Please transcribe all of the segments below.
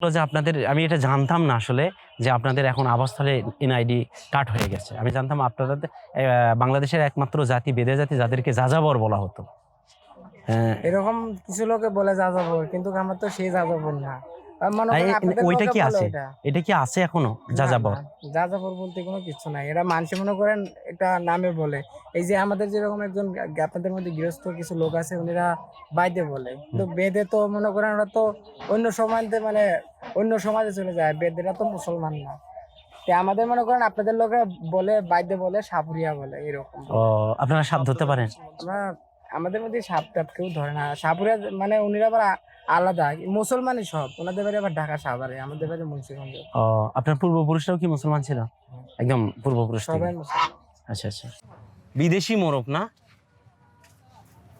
যে আপনাদের, আমি এটা জানতাম না আসলে যে আপনাদের এখন আবাসস্থলে এনআইডি কাট হয়ে গেছে। আমি জানতাম আপনাদের বাংলাদেশের একমাত্র জাতি, বেদে জাতি যাদেরকে যাযাবর বলা হতো। এরকম কিছু লোকে বলে যাযাবর, কিন্তু আমার তো সেই যাযাবর না। ওইটা কি আছে? এটা কি আছে এখনও? যাযাবর? যাযাবর বলতে কোনো কিছু নাই। এরা মানুষ মনে করেন একটা নামে বলে। এই যে আমাদের যেরকম একজন আপনাদের মধ্যে গৃহস্থ কিছু লোক আছে উনিরা বাইদে বলে। তো বেদে তো মনে করেন ওরা তো অন্য সমাজে মানে অন্য সমাজে চলে যায়। বেদেরা তো মুসলমান না। আমাদের মনে করেন আপনাদের লোকে বলে বাইদে বলে সাপুরিয়া বলে এরকম ও আপনারা সাপ ধরতে পারেন? আমরা আমাদের মধ্যে সাপ টাপ কেউ ধরে না। সাপুরিয়া মানে উনিরা আবার আলাদা। মুসলমানই সব। ওনাদের বাড়ি আবার ঢাকা সাভারে আমাদের বাড়ি মুন্সিগঞ্জ। ও আপনার পূর্বপুরুষরাও কি মুসলমান ছিল? একদম পূর্বপুরুষ সবাই মুসলমান। আচ্ছা আচ্ছা। বিদেশি মোরগ না?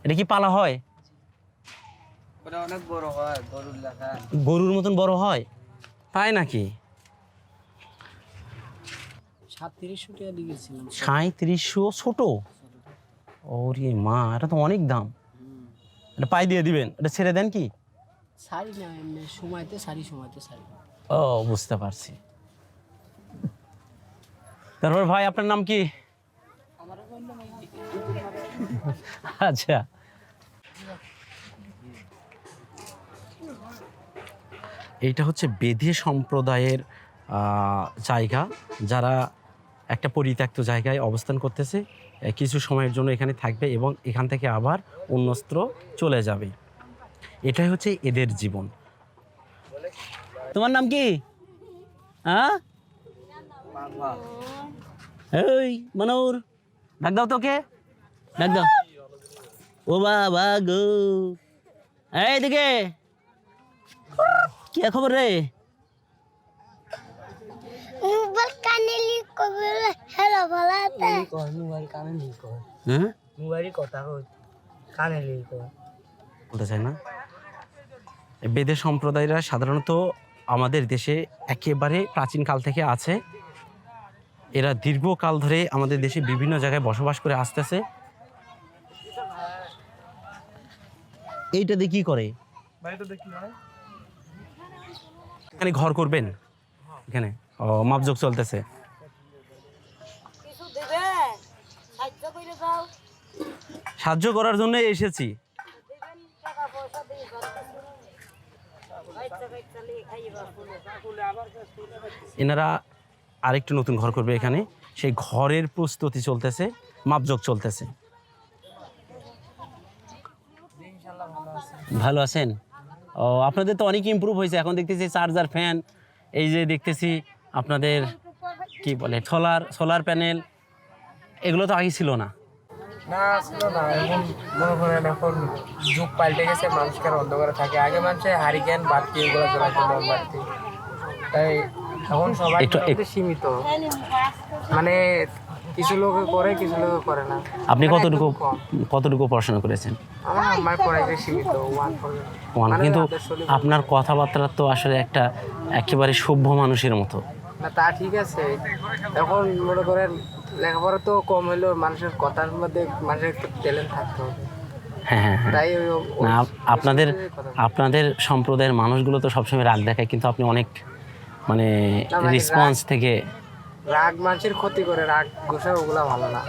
এটা কি পালা হয়? অনেক বড় হয় গরুর গরুর মতন বড় হয়? তাই নাকি? সাতত্রিশশো টাকা দিয়েছিলাম সাঁত্রিশশো ছোট? ওরে মা এটা তো অনেক দাম। এটা পাই দিয়ে দিবেন। এটা ছেড়ে দেন কি? শাড়ি না, এমনি সময়তে, শাড়ি সময়তে শাড়ি। ও, বুঝতে পারছি। তারপর ভাই, আপনার নাম কি? আচ্ছা। এইটা হচ্ছে বেদে সম্প্রদায়ের জায়গা। যারা একটা পরিত্যক্ত জায়গায় অবস্থান করতেছে কিছু সময়ের জন্য এখানে থাকবে এবং এখান থেকে আবার অন্যত্র চলে যাবে। এটাই হচ্ছে এদের জীবন। তোমার নাম কি? হ্যাঁ? এই মনোর। ডাক দাও তোকে। ডাক দাও। ও বাবা গো। এই দিকে কি খবর রে? মোবাইল কানে লিক করবে। হ্যালো ভালো মোবাইল কানে লিক কর হ্যাঁ? মোবাইল কথা কই। কানে লিক কর বলতে চাই না। বেদে সম্প্রদায়রা সাধারণত আমাদের দেশে একেবারে প্রাচীনকাল থেকে আছে। এরা দীর্ঘকাল ধরে আমাদের দেশে বিভিন্ন জায়গায় বসবাস করে আসতেছে। এইটা দিয়ে কি করে? এখানে ঘর করবেন? এখানে? ও মাপজোক চলতেছে। সাহায্য সাহায্য করার জন্য এসেছি দেবেন টাকা পয়সা দিয়ে বাচ্চা কাচ্চা নিয়ে খাইবা এনারা আরেকটু নতুন ঘর করবে এখানে। সেই ঘরের প্রস্তুতি চলতেছে, মাপজোক চলতেছে। ভালো আছেন? ও, আপনাদের তো অনেক ইমপ্রুভ হয়েছে। এখন দেখতেছি চার্জার ফ্যান এই যে দেখতেছি আপনাদের কি বলে সোলার সোলার প্যানেল এগুলো তো আগে ছিল না। না ছিল না এখন মনে করেন এখন যুগ পাল্টে গেছে মানুষকে আর অন্ধকারে থাকে। আগে মানুষে হারিকেন বাতি এগুলো জ্বলাইতো মোমবাতি তাই এখন সবাই সীমিত। মানে কিছু লোক করে কিছু লোক করে না। আপনি মানে কতটুকু কতটুকু পড়াশোনা করেছেন? আমার পড়াইতে সীমিত ওয়ান ওয়ান কিন্তু আপনার কথাবার্তা তো আসলে একটা একেবারে সভ্য মানুষের মতো। না তা ঠিক আছে। এখন মনে করেন লেখাপড়া তো কম হলেও মানুষের কথার মধ্যে মানুষের একটু ট্যালেন্ট থাকতে হবে। হ্যাঁ হ্যাঁ হ্যাঁ। তাই আপনাদের আপনাদের সম্প্রদায়ের মানুষগুলো তো সবসময় রাগ দেখায় কিন্তু আপনি অনেক মানে মানে রেসপন্স থেকে রাগ মানুষের ক্ষতি করে রাগ গোসা ওগুলা ভালো না।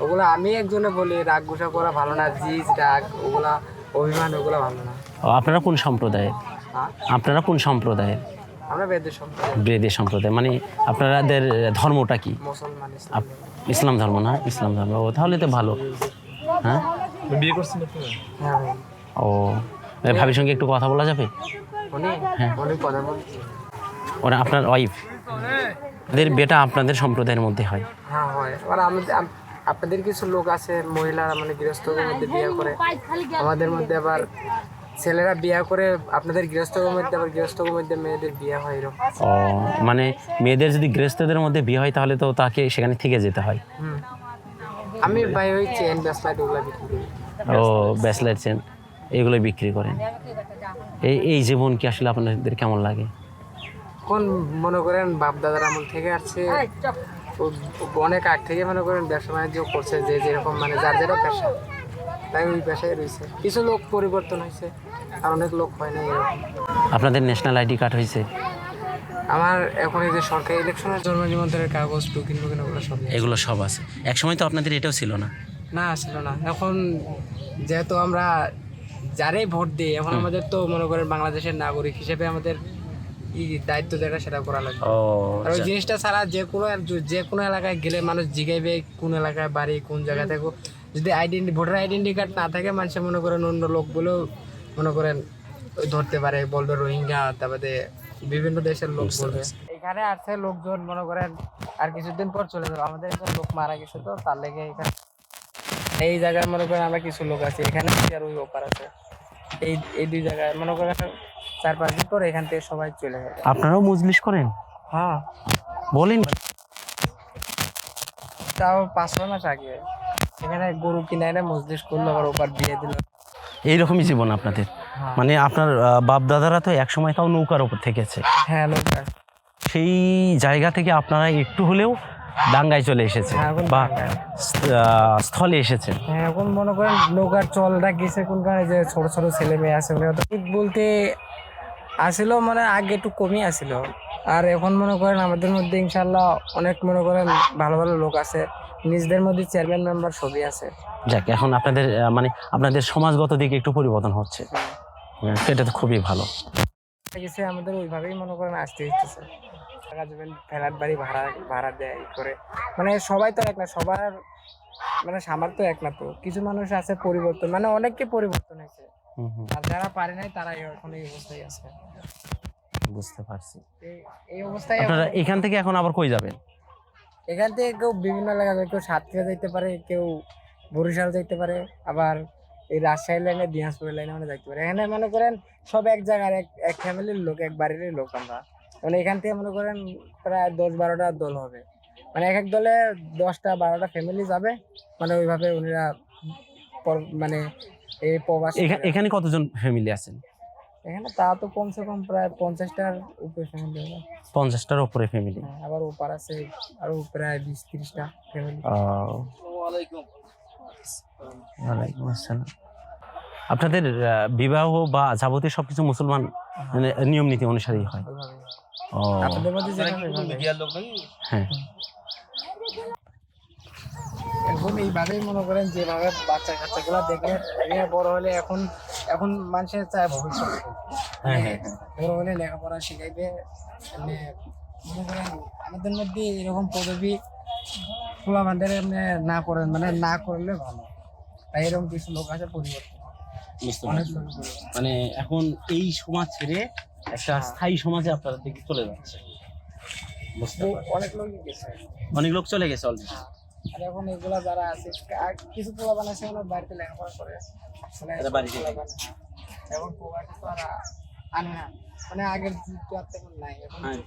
ওগুলা আমি একজনে বলি রাগ গোসা করা ভালো না জিজ রাগ ওগুলা অভিমান ওগুলা ভালো না। আপনারা কোন সম্প্রদায়ের? হ্যাঁ? আপনারা কোন সম্প্রদায়ের? বেদের সম্প্রদায়। মানে আপনাদের ধর্মটা কি? ইসলাম। ধর্ম না? ইসলাম ধর্ম। ও তাহলে তো ভালো। হ্যাঁ? হ্যাঁ ভাই। ও ভাবির সঙ্গে একটু কথা বলা যাবে? বলছি। ওরা আপনার ওয়াইফ এদের বেটা আপনাদের সম্প্রদায়ের মধ্যে হয়। হ্যাঁ হয়। আপনাদের কিছু লোক আছে মহিলারা মানে গৃহস্থদের মধ্যে বিয়ে করে। আমাদের মধ্যে আবার ছেলেরা বিয়ে করে আপনাদের গৃহস্থদের মধ্যে আবার গৃহস্থদের মধ্যে মেয়েদের বিয়ে হয় এরকম। ও মানে মেয়েদের যদি গৃহস্থদের মধ্যে বিয়ে হয় তাহলে তো তাকে সেখানে থেকে যেতে হয়। আমি ভাই ওই চেন ব্যাসলাইট ওগুলা বিক্রি করি। ও ব্যাসলেট চেন এগুলো বিক্রি করেন। এই এই জীবন কি আসলে আপনাদের কেমন লাগে? কোন মনে করেন বাপ দাদার আমল থেকে আসছে অনেক আগ থেকে মনে করেন ব্যবসা বাণিজ্য করছে যে যেরকম মানে যার যেটা পেশা। তাই ওই পেশায় রয়েছে। কিছু লোক পরিবর্তন হয়েছে আর অনেক লোক হয় না এরকম। আপনাদের ন্যাশনাল আইডি কার্ড হয়েছে? আমার এখন এই যে সরকারি ইলেকশনের জন্ম নিবন্ধনের কাগজ টুকিন টুকিন ওগুলো সব নেই। এগুলো সব আছে। এক সময় তো আপনাদের এটাও ছিল না। না আসলে না। এখন যেহেতু আমরা যারাই ভোট দিই এখন আমাদের তো মনে করেন বাংলাদেশের নাগরিক হিসেবে আমাদের ই দায়িত্ব যেটা সেটা করা লাগবে। ও আর ওই জিনিসটা ছাড়া যে কোনো যে কোনো এলাকায় গেলে মানুষ জিগাইবে কোন এলাকায় বাড়ি কোন জায়গায় থাকো যদি আইডেন্টি ভোটার আইডেন্টি কার্ড না থাকে মানুষ মনে করেন অন্য লোকগুলো মনে করেন ধরতে পারে বলবে রোহিঙ্গা তারপরে বিভিন্ন দেশের লোক বলবে। এখানে আসছে লোকজন মনে করেন আর কিছুদিন পর চলে যাবে। আমাদের একজন লোক মারা গেছে তো তার লেগে এখানে এই জায়গায় মনে করেন আমরা কিছু লোক আছি। এখানে আর ওই ওপার আছে। এই এই দুই জায়গায় মনে করেন চার পাঁচ দিন পর এখান থেকে সবাই চলে যাবে। আপনারাও মজলিস করেন? হ্যাঁ। বলেন। তাও পাঁচ ছয় মাস আগে। এখানে গরু কিনে এনে মজলিস করল আবার ওপার দিয়ে দিল। এইরকমই জীবন আপনাদের? হ্যাঁ। মানে আপনার বাপ দাদারা তো এক সময় তাও নৌকার উপর থেকেছে। হ্যাঁ আছে। সেই জায়গা থেকে আপনারা একটু হলেও ডাঙ্গায় চলে এসেছে হ্যাঁ, বা স্থলে এসেছেন। হ্যাঁ এখন মনে করেন নৌকার চলটা গেছে কোন কারণে যে ছোট ছোট ছেলে মেয়ে আছে ঈদ বলতে আসিল মানে আগে একটু কমই আসিল। আর এখন মনে করেন আমাদের মধ্যে ইনশাল্লাহ অনেক মনে করেন ভালো ভালো লোক আছে। নিজেদের মধ্যে চেয়ারম্যান মেম্বার সবই আছে। যাক এখন আপনাদের মানে আপনাদের সমাজগত দিকে একটু পরিবর্তন হচ্ছে। হ্যাঁ, সেটা তো খুবই ভালো। গেছে আমাদের ওইভাবেই মনে করেন আসতে দেবেন ফ্ল্যাট বাড়ি ভাড়া ভাড়া দেয় করে। মানে সবাই তো এক না সবার মানে সামর্থ্য এক না তো। কিছু মানুষ আছে পরিবর্তন মানে অনেককে পরিবর্তন হয়েছে। আর যারা পারে নাই তারা এখন এই অবস্থায় আছে। বুঝতে পারছি। এই- এই অবস্থায় আপনারা এখান থেকে এখন আবার কই যাবেন? এখান থেকে কেউ বিভিন্ন এলাকা যায়, কেউ সাতক্ষীরা যাইতে পারে, কেউ বরিশাল যাইতে পারে, আবার এই রাজশাহী লাইনে দিনাজপুর লাইনে মানে যাইতে পারে। এখানে মনে করেন সব এক জায়গার, এক এক ফ্যামিলির লোক, এক বাড়ির লোক আমরা। মানে এখান থেকে মনে করেন প্রায় দশ বারোটা দল হবে। মানে এক এক দলে দশটা, বারোটা ফ্যামিলি যাবে। মানে ওইভাবে উনিরা মানে এই প্রবাস এখা- এখানে কতজন ফ্যামিলি আছেন? এখানে তা তো কমসে কম প্রায় পঞ্চাশটার উপরে ফ্যামিলি হবে। পঞ্চাশটার ওপরে ফ্যামিলি আবার ওপার আছে আরও প্রায় বিশ তিরিশটা ফ্যামিলি ওয়ালাইকুম আসসালাম। আপনাদের বিবাহ বা যাবতীয় সবকিছু মুসলমান মানে নিয়ম নীতি অনুসারেই হয়। ও। আপনাদের মধ্যে হ্যাঁ এখন এইভাবেই মনে করেন যেভাবে বাচ্চা কাচ্চা গুলা দেখে বড় হলে এখন এখন মানুষের চায় ভবিষ্যৎ হ্যাঁ হ্যাঁ। হ্যাঁ। বড় লেখাপড়া শিখাইবে মানে মনে করেন আমাদের মধ্যে এরকম পদবি খোলা বান্ধে না করেন মানে না করলে ভালো। তাই এরকম কিছু লোক আছে পরিবর্তন। বুঝতে পারছি। মানে এখন এই সমাজ ছেড়ে একটা হ্যাঁ। স্থায়ী সমাজে আপনারা দিকে চলে যাচ্ছে। অনেক গেছে। অনেক লোক চলে গেছে অলরেডি আর এখন এগুলা যারা আছে কিছু পোলা ওনার বাড়িতে লেখাপড়া করে। মানে বাড়িতে। এখন প্রবাসী তো আর আনে না। আগের যুগ আর তেমন নাই। এখন হ্যাঁ।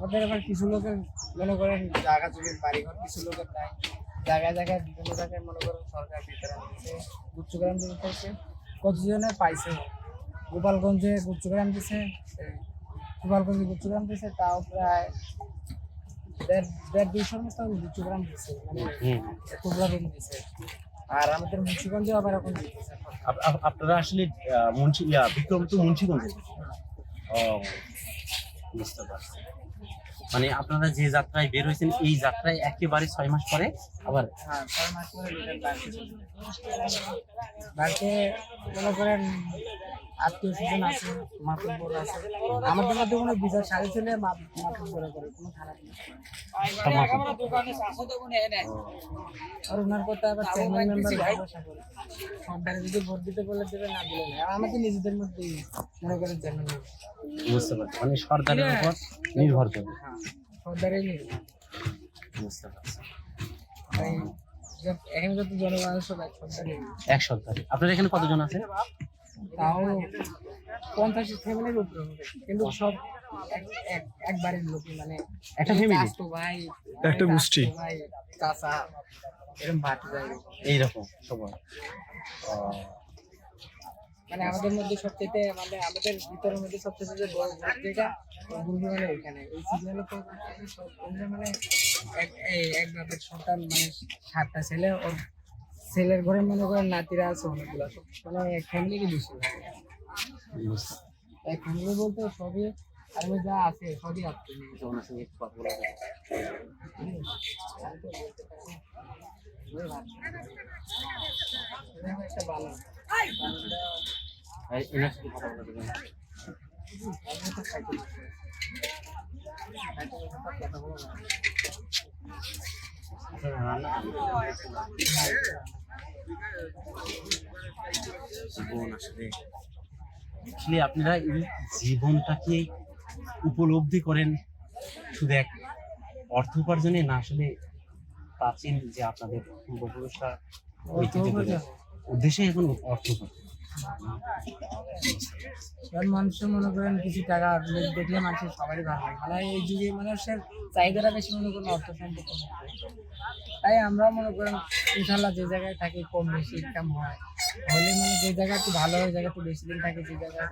ওদের আবার কিছু লোকের মনে করেন জায়গা জমির বাড়িঘর কিছু লোকের নাই। জায়গায় জায়গায় বিভিন্ন জায়গায় মনে করেন সরকার বিতরণ দিচ্ছে গুচ্ছগ্রাম দিচ্ছে কতজনে পাইছে? গোপালগঞ্জে গুচ্ছগ্রাম দিছে গোপালগঞ্জে গুচ্ছগ্রাম দিছে তাও প্রায় দেড় দেড় দুইশোর মতো গুচ্ছগ্রাম দিছে মানে রুম আর আমাদের মুন্সিগঞ্জে আবার এখন আপনারা আসলে মুন্সি ইয়া বিক্রম তো মুন্সিগঞ্জে ও বুঝতে পারছি। মানে আপনারা যে যাত্রায় বের হয়েছেন এই যাত্রায় একেবারে ছয় মাস পরে আবার হ্যাঁ ছয় মাস পরে রিটার্ন বাড়িতে মনে করেন আত্মীয় স্বজন আছে মাতুব্বর আছে। আমাদের মধ্যে কোনো বিচার সারি ছেলে মাতুব্বরে করে কোনো খারাপ না আর ওনার কথা আবার চেয়ারম্যান মেম্বার সরকারে যদি ভোট দিতে বলে। দেবে না দিলে না আমাদের নিজেদের মধ্যেই মনে করেন চেয়ারম্যান বুঝতে পারছি মানে সরকারের উপর নির্ভর করে সরকারই বুঝতে পারছি। তাই যে- এখানে যত জনগণ সবাই সরকারই এক সরকার আপনার এখানে কতজন আছে? তাও পঞ্চাশ ফ্যামিলির উপরে হবে। কিন্তু সব এক- এক- এক বাড়ির লোক মানে একটা? চাচতো ভাই একটা গোষ্ঠী। ভাই চাচা এরকম ভাত যায় এইরকম সবাই মানে আমাদের মধ্যে সবচেয়ে মানে আমাদের ভিতরের মধ্যে সবচেয়ে যে বড় ভোট যেটা মানে ওইখানে ওই সিরিয়ালে তো মানে এক এই এক বাপের সন্তান মানে সাতটা ছেলে ওর ছেলের ঘরে মনে করেন নাতিরা আছে অনেকগুলো মানে এক ফ্যামিলিকে বেশি এক ফ্যামিলি বলতে সবই ওই যা আছে সবই আছে। ওনার সঙ্গে কথা বলা একটা ভালো এনার সাথে কথা বলা যাবে না? আপনারা রান্না জীবন আসলে আসলে আপনারা এই জীবনটাকে উপলব্ধি করেন। শুধু এক অর্থ উপার্জনে না আসলে প্রাচীন যে আপনাদের পূর্বপুরুষরা উদ্দেশ্যে এখন অর্থ উপার্জন। এবার মানুষের মনে করেন কিছু টাকা দেখলে মানুষের সবারই ভালো লাগে। মানে এই যুগে মানুষের চাহিদাটা বেশি মনে করেন অর্থ সম্পর্ক তাই আমরা মনে করেন ইনশাল্লাহ যে জায়গায় থাকি কম বেশি ইনকাম হয়। হলে মানে যে জায়গা একটু ভালো হয়, জায়গা একটু বেশি দিন থাকে, যে জায়গায়